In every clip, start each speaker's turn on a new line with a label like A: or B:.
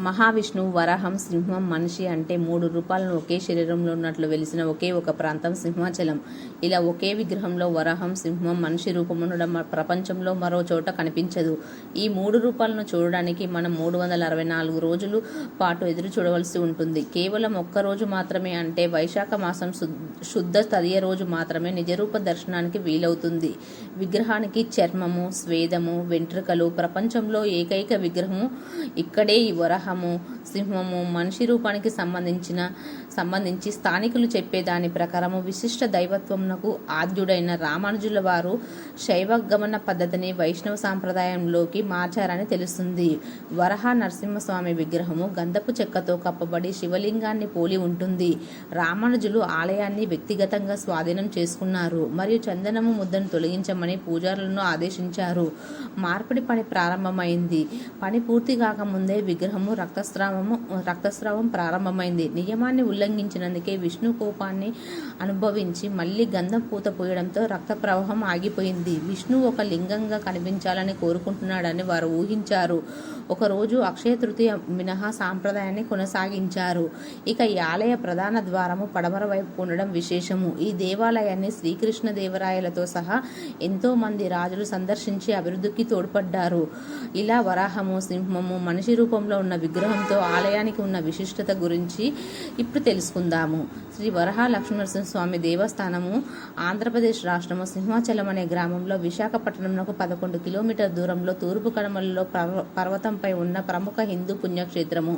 A: మహావిష్ణువు వరాహం సింహం మనిషి అంటే మూడు రూపాలను ఒకే శరీరంలో ఉన్నట్లు వెలిసిన ఒకే ఒక ప్రాంతం సింహాచలం. ఇలా ఒకే విగ్రహంలో వరాహం సింహం మనిషి రూపం ఉండడం ప్రపంచంలో మరో చోట కనిపించదు. ఈ మూడు రూపాలను చూడడానికి మనం మూడు వందల అరవై నాలుగు రోజులు పాటు ఎదురు చూడవలసి ఉంటుంది. కేవలం ఒక్క రోజు మాత్రమే అంటే వైశాఖ మాసం శుద్ధ తదియ రోజు మాత్రమే నిజరూప దర్శనానికి వీలవుతుంది. విగ్రహానికి చర్మము స్వేదము వెంట్రుకలు ప్రపంచంలో ఏకైక విగ్రహము ఇక్కడే ఈ విగ్రహము సింహము మనిషి రూపానికి సంబంధించిన సంబంధించి స్థానికులు చెప్పే దాని ప్రకారము విశిష్ట దైవత్వమునకు ఆద్యుడైన రామానుజుల వారు శైవ గమన పద్ధతిని వైష్ణవ సాంప్రదాయంలోకి మార్చారని తెలుస్తుంది. వరహ నరసింహస్వామి విగ్రహము గంధపు చెక్కతో కప్పబడి శివలింగాన్ని పోలి ఉంటుంది. రామానుజులు ఆలయాన్ని వ్యక్తిగతంగా స్వాధీనం చేసుకున్నారు. మరియు చందనము ముద్దను తొలగించమని పూజారులను ఆదేశించారు. మార్పిడి పని ప్రారంభమైంది. పని పూర్తి కాకముందే విగ్రహము రక్తస్రావము రక్తస్రావం ప్రారంభమైంది. నియమాన్ని ఉల్లంఘించినందుకే విష్ణు కోపాన్ని అనుభవించి మళ్ళీ గంధం పూత పోయడంతో రక్త ప్రవాహం ఆగిపోయింది. విష్ణు ఒక లింగంగా కనిపించాలని కోరుకుంటున్నాడని వారు ఊహించారు. ఒకరోజు అక్షయ తృతీయ మినహా సాంప్రదాయాన్ని కొనసాగించారు. ఇక ఈ ఆలయ ప్రధాన ద్వారము పడమర వైపు ఉండడం విశేషము. ఈ దేవాలయాన్ని శ్రీకృష్ణ దేవరాయలతో సహా ఎంతో మంది రాజులు సందర్శించి అభివృద్ధికి తోడ్పడ్డారు. ఇలా వరాహము సింహము మనిషి రూపంలో ఉన్న విగ్రహంతో ఆలయానికి ఉన్న విశిష్టత గురించి ఇప్పుడు తెలుసుకుందాము. శ్రీ వరహ లక్ష్మీనరసింహస్వామి దేవస్థానము ఆంధ్రప్రదేశ్ రాష్ట్రము సింహాచలం అనే గ్రామంలో విశాఖపట్నంకు పదకొండు కిలోమీటర్ దూరంలో తూర్పు కడమలలో పర్వ పర్వతంపై ఉన్న ప్రముఖ హిందూ పుణ్యక్షేత్రము.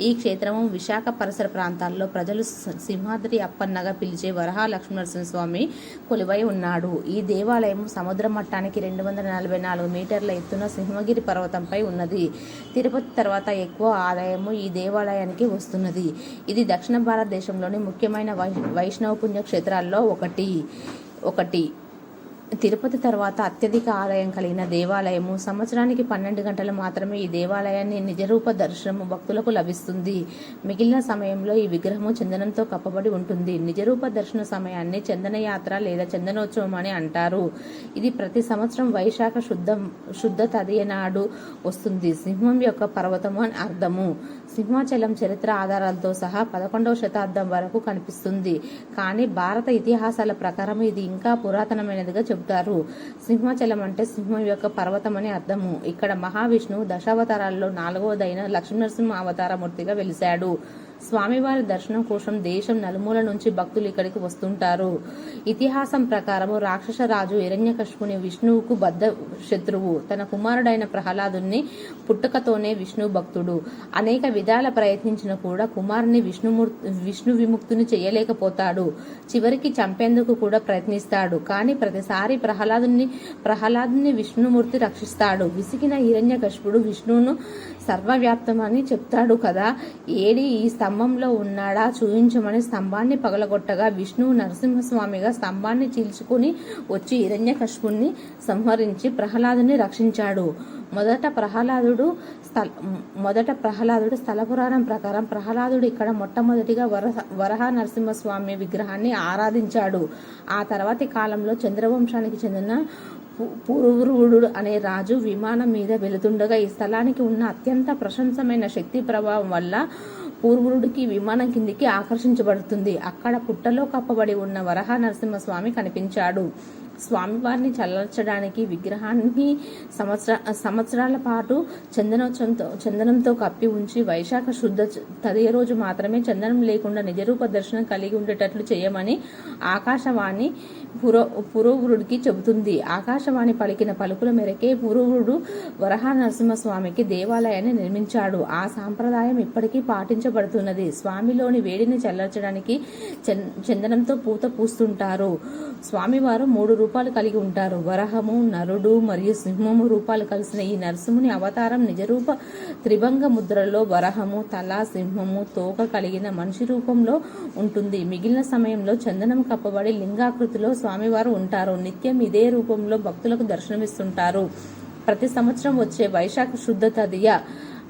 A: ఈ క్షేత్రము విశాఖ పరిసర ప్రాంతాల్లో ప్రజలు సింహాద్రి అప్పన్నగా పిలిచే వరహ లక్ష్మీనరసింహస్వామి కొలువై ఉన్నాడు. ఈ దేవాలయం సముద్ర మట్టానికి రెండు వందల నలభై నాలుగు మీటర్ల ఎత్తున సింహగిరి పర్వతంపై ఉన్నది. తిరుపతి తర్వాత ఎక్కువ ఆదాయము ఈ దేవాలయానికి వస్తున్నది. ఇది దక్షిణ భారతదేశంలోని ముఖ్యమైన వై వైష్ణవ పుణ్యక్షేత్రాల్లో ఒకటి. ఒకటి. తిరుపతి తర్వాత అత్యధిక ఆలయం కలిగిన దేవాలయము సంవత్సరానికి పన్నెండు గంటలు మాత్రమే ఈ దేవాలయాన్ని నిజరూప దర్శనము భక్తులకు లభిస్తుంది. మిగిలిన సమయంలో ఈ విగ్రహము చందనంతో కప్పబడి ఉంటుంది. నిజరూప దర్శన సమయాన్ని చందనయాత్ర లేదా చందనోత్సవం అని అంటారు. ఇది ప్రతి సంవత్సరం వైశాఖ శుద్ధ శుద్ధ తదియ నాడు వస్తుంది. సింహం యొక్క పర్వతము అని అర్థము. సింహాచలం చరిత్ర ఆధారాలతో సహా పదకొండవ శతాబ్దం వరకు కనిపిస్తుంది. కానీ భారత ఇతిహాసాల ప్రకారం ఇది ఇంకా పురాతనమైనదిగా చెబుతారు. సింహాచలం అంటే సింహం యొక్క పర్వతం అని అర్థము. ఇక్కడ మహావిష్ణువు దశావతారాల్లో నాలుగవదైన లక్ష్మీనరసింహ అవతారమూర్తిగా వెలిశాడు. స్వామివారి దర్శనం కోసం దేశం నలుమూల నుంచి భక్తులు ఇక్కడికి వస్తుంటారు. ఇతిహాసం ప్రకారము రాక్షస రాజు విష్ణువుకు బద్ధ శత్రువు. తన కుమారుడైన ప్రహ్లాదుని పుట్టుకతోనే విష్ణు భక్తుడు. అనేక విధాల ప్రయత్నించిన కూడా కుమారుని విష్ణుమూర్తి విష్ణు విముక్తుని చేయలేకపోతాడు. చివరికి చంపేందుకు కూడా ప్రయత్నిస్తాడు. కానీ ప్రతిసారి ప్రహ్లాదుని ప్రహ్లాదుని విష్ణుమూర్తి రక్షిస్తాడు. విసిగిన హిరణ్యకశిపుడు విష్ణువును సర్వవ్యాప్తమని చెప్తాడు కదా. ఏడి ఈ స్తంభంలో ఉన్నాడా? చూయించమని స్తంభాన్ని పగలగొట్టగా విష్ణువు నరసింహస్వామిగా స్తంభాన్ని చీల్చుకుని వచ్చి హిరణ్యకశిపుణ్ణి సంహరించి ప్రహ్లాదుని రక్షించాడు. మొదట ప్రహ్లాదుడు స్థల మొదట ప్రహ్లాదుడు స్థల పురాణం ప్రకారం ప్రహ్లాదుడు ఇక్కడ మొట్టమొదటిగా వరహ వరహ నరసింహస్వామి విగ్రహాన్ని ఆరాధించాడు. ఆ తర్వాతి కాలంలో చంద్రవంశానికి చెందిన పు- అనే రాజు విమానం మీద వెళుతుండగా ఈ స్థలానికి ఉన్న అత్యంత ప్రశంసమైన శక్తి ప్రభావం వల్ల పూర్వుడికి విమానం కిందికి ఆకర్షించబడుతుంది. అక్కడ పుట్టలో కప్పబడి ఉన్న వరహ నరసింహస్వామి కనిపించాడు. స్వామివారిని చల్లర్చడానికి విగ్రహాన్ని సంవత్సర సంవత్సరాల పాటు చందనోత్సవంతో చందనంతో కప్పి ఉంచి వైశాఖ శుద్ధ తదే తదియ రోజు మాత్రమే చందనం లేకుండా నిజరూప దర్శనం కలిగి ఉండేటట్లు చేయమని ఆకాశవాణి పురో పురోగురుడికి చెబుతుంది. ఆకాశవాణి పలికిన పలుకుల మేరకే పురోగురుడు వరహ నరసింహస్వామికి దేవాలయాన్ని నిర్మించాడు. ఆ సాంప్రదాయం ఇప్పటికీ పాటించబడుతున్నది. స్వామిలోని వేడిని చల్లర్చడానికి చందనంతో పూత పూస్తుంటారు. స్వామివారు మూడు రూపాలు కలిగి ఉంటారు. వరహము నరుడు మరియు సింహము రూపాలు కలిసిన ఈ నరసింహుని అవతారం నిజరూప త్రిభంగ ముద్రలో వరహము తల సింహము తోక కలిగిన మనిషి రూపంలో ఉంటుంది. మిగిలిన సమయంలో చందనం కప్పబడి లింగాకృతిలో స్వామివారు ఉంటారు. నిత్యం ఇదే రూపంలో భక్తులకు దర్శనమిస్తుంటారు. ప్రతి సంవత్సరం వచ్చే వైశాఖ శుద్ధ తదియ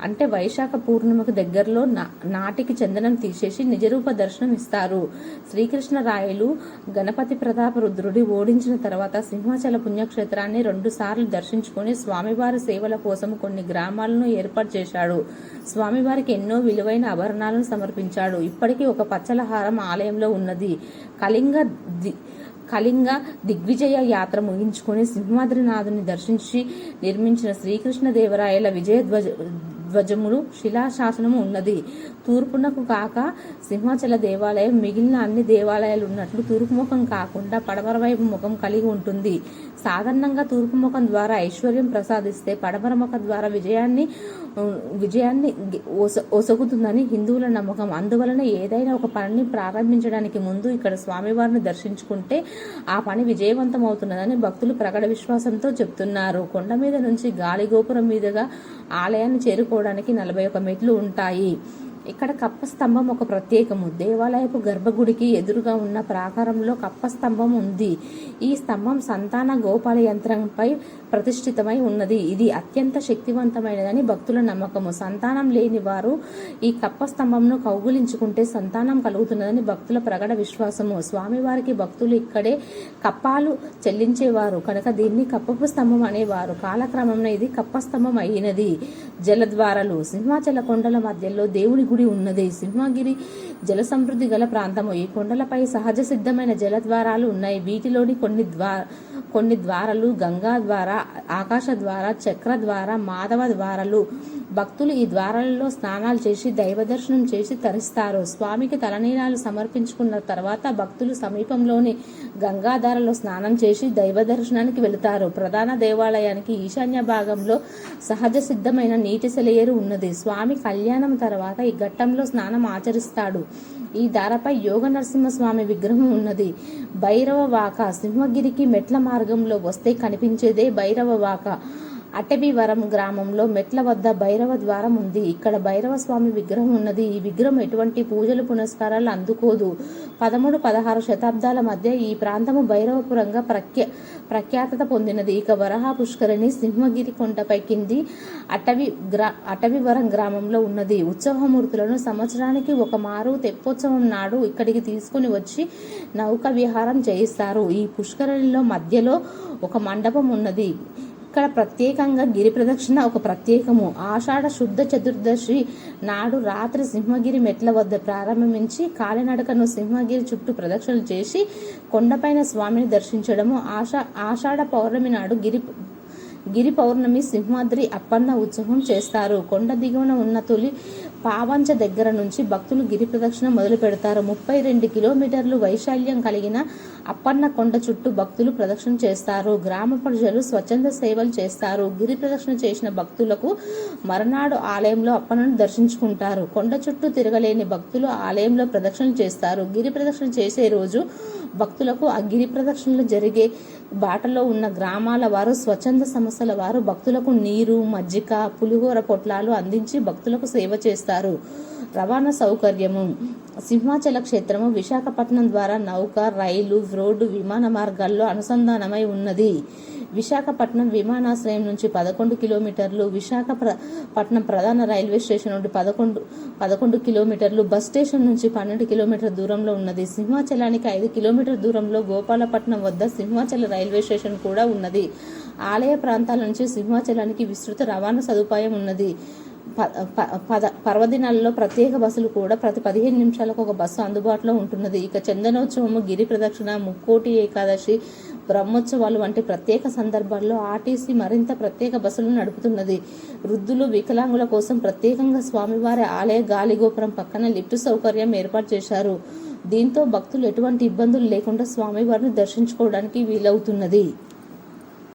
A: అంటే వైశాఖ పూర్ణిమకు దగ్గరలో నా నాటికి చందనం తీసేసి నిజరూప దర్శనం ఇస్తారు శ్రీకృష్ణ రాయలు గణపతి ప్రతాప రుద్రుడి ఓడించిన తర్వాత సింహాచల పుణ్యక్షేత్రాన్ని రెండు సార్లు దర్శించుకొని స్వామివారి సేవల కోసం కొన్ని గ్రామాలను ఏర్పాటు చేశాడు. స్వామివారికి ఎన్నో విలువైన ఆభరణాలను సమర్పించాడు. ఇప్పటికీ ఒక పచ్చలహారం ఆలయంలో ఉన్నది. కళింగ ది- కళింగ దిగ్విజయ యాత్ర ముగించుకొని సింహాద్రినాథుని దర్శించి నిర్మించిన శ్రీకృష్ణదేవరాయల విజయ ధ్వజ ధ్వజములు శిలాశాసనము ఉన్నది. తూర్పునకు కాక సింహాచల దేవాలయం మిగిలిన అన్ని దేవాలయాలు ఉన్నట్లు తూర్పు ముఖం కాకుండా పడమర వైపు ముఖం కలిగి ఉంటుంది. సాధారణంగా తూర్పు ముఖం ద్వారా ఐశ్వర్యం ప్రసాదిస్తే పడమర ముఖం ద్వారా విజయాన్ని విజయాన్ని ఒస- ఒసగుతుందని హిందువుల నమ్మకం. అందువలన ఏదైనా ఒక పనిని ప్రారంభించడానికి ముందు ఇక్కడ స్వామివారిని దర్శించుకుంటే ఆ పని విజయవంతం అవుతున్నదని భక్తులు ప్రగడ విశ్వాసంతో చెప్తున్నారు. కొండ మీద నుంచి గాలి గోపురం మీదుగా ఆలయాన్ని చేరుకోవడానికి నలభై ఒక మెట్లు ఉంటాయి. ఇక్కడ కప్ప స్తంభం ఒక ప్రత్యేకము. దేవాలయపు గర్భగుడికి ఎదురుగా ఉన్న ప్రాకారంలో కప్ప స్తంభం ఉంది. ఈ స్తంభం సంతాన గోపాల యంత్రంపై ప్రతిష్ఠితమై ఉన్నది. ఇది అత్యంత శక్తివంతమైనదని భక్తుల నమ్మకము. సంతానం లేని వారు ఈ కప్ప స్తంభంను కౌగులించుకుంటే సంతానం కలుగుతున్నదని భక్తుల ప్రగడ విశ్వాసము. స్వామివారికి భక్తులు ఇక్కడే కప్పాలు చెల్లించేవారు. కనుక దీన్ని కప్పపు స్తంభం అనేవారు. కాలక్రమంలో ఇది కప్ప స్తంభం అయినది. జలద్వారాలు సింహాచల కొండల మధ్యలో దేవుని గుడి ఉన్నది. సింహగిరి జల సమృద్ధి గల ప్రాంతము. ఈ కొండలపై సహజ సిద్ధమైన జలద్వారాలు ఉన్నాయి. వీటిలోని కొన్ని ద్వా కొన్ని ద్వారాలు గంగా ద్వారా ఆకాశ ద్వారా చక్ర ద్వార మాధవ ద్వారాలు భక్తులు ఈ ద్వారాలలో స్నానాలు చేసి దైవ దర్శనం చేసి తరిస్తారు. స్వామికి తలనీలాలు సమర్పించుకున్న తర్వాత భక్తులు సమీపంలోని గంగాధారలో స్నానం చేసి దైవ దర్శనానికి వెళుతారు. ప్రధాన దేవాలయానికి ఈశాన్య భాగంలో సహజ సిద్ధమైన నీటి సెలయేరు ఉన్నది. స్వామి కళ్యాణం తర్వాత ఈ ఘట్టంలో స్నానం ఆచరిస్తాడు. ఈ దారపై యోగ నరసింహస్వామి విగ్రహం ఉన్నది. భైరవ వాక సింహగిరికి మెట్ల మార్గంలో వస్తే కనిపించేదే భైరవ వాక. అటవీవరం గ్రామంలో మెట్ల వద్ద భైరవ ద్వారం ఉంది. ఇక్కడ భైరవ స్వామి విగ్రహం ఉన్నది. ఈ విగ్రహం ఎటువంటి పూజలు పునస్కారాలు అందుకోదు. పదమూడు పదహారు శతాబ్దాల మధ్య ఈ ప్రాంతము భైరవపురంగా ప్రఖ్యా ప్రఖ్యాతత పొందినది. ఇక వరహ పుష్కరిణి సింహగిరి కొండపై కింది అటవీ గ్రా అటవీవరం గ్రామంలో ఉన్నది. ఉత్సవమూర్తులను సంవత్సరానికి ఒక మారు తెప్పోత్సవం నాడు ఇక్కడికి తీసుకుని వచ్చి నౌక విహారం చేయిస్తారు. ఈ పుష్కరిణిలో మధ్యలో ఒక మండపం ఉన్నది. ఇక్కడ ప్రత్యేకంగా గిరి ప్రదక్షిణ ఒక ప్రత్యేకము. ఆషాఢ శుద్ధ చతుర్దశి నాడు రాత్రి సింహగిరి మెట్ల వద్ద ప్రారంభించి కాలినడకను సింహగిరి చుట్టూ ప్రదక్షిణలు చేసి కొండపైన స్వామిని దర్శించడము. ఆషా ఆషాఢ పౌర్ణమి నాడు గిరి గిరి పౌర్ణమి సింహాద్రి అప్పన్న ఉత్సవం చేస్తారు. కొండ దిగువన ఉన్న తొలి పావంచ దగ్గర నుంచి భక్తులు గిరి ప్రదక్షిణ మొదలు పెడతారు. ముప్పై రెండు కిలోమీటర్లు వైశాల్యం కలిగిన అప్పన్న కొండ చుట్టూ భక్తులు ప్రదక్షిణ చేస్తారు. గ్రామ ప్రజలు స్వచ్ఛంద సేవలు చేస్తారు. గిరి ప్రదక్షిణ చేసిన భక్తులకు మరనాడు ఆలయంలో అప్పన్నను దర్శించుకుంటారు. కొండ చుట్టూ తిరగలేని భక్తులు ఆలయంలో ప్రదక్షిణ చేస్తారు. గిరి ప్రదక్షిణ చేసే రోజు భక్తులకు ఆ గిరి ప్రదక్షిణలు జరిగే బాటలో ఉన్న గ్రామాల వారు స్వచ్ఛంద సంస్థల వారు భక్తులకు నీరు మజ్జిగ పులిహోర పొట్లాలు అందించి భక్తులకు సేవ చేస్తారు. రవాణా సౌకర్యము. సింహాచల క్షేత్రము విశాఖపట్నం ద్వారా నౌక రైలు రోడ్డు విమాన మార్గాల్లో అనుసంధానమై ఉన్నది. విశాఖపట్నం విమానాశ్రయం నుంచి పదకొండు కిలోమీటర్లు విశాఖపట్నం ప్రధాన రైల్వే స్టేషన్ నుండి పదకొండు పదకొండు కిలోమీటర్లు బస్ స్టేషన్ నుంచి పన్నెండు కిలోమీటర్ దూరంలో ఉన్నది. సింహాచలానికి ఐదు కిలోమీటర్ దూరంలో గోపాలపట్నం వద్ద సింహాచల రైల్వే స్టేషన్ కూడా ఉన్నది. ఆలయ ప్రాంతాల నుంచి సింహాచలానికి విస్తృత రవాణా సదుపాయం ఉన్నది. పర్వదినాల్లో ప్రత్యేక బస్సులు కూడా ప్రతి పదిహేను నిమిషాలకు ఒక బస్సు అందుబాటులో ఉంటున్నది. ఇక చందనోత్సవము గిరి ప్రదక్షిణ ముక్కోటి ఏకాదశి బ్రహ్మోత్సవాలు వంటి ప్రత్యేక సందర్భాల్లో ఆర్టీసీ మరింత ప్రత్యేక బస్సులను నడుపుతున్నది. వృద్ధులు వికలాంగుల కోసం ప్రత్యేకంగా స్వామివారి ఆలయ గాలిగోపురం పక్కన లిఫ్ట్ సౌకర్యం ఏర్పాటు చేశారు. దీంతో భక్తులు ఎటువంటి ఇబ్బందులు లేకుండా స్వామివారిని దర్శించుకోవడానికి వీలవుతున్నది.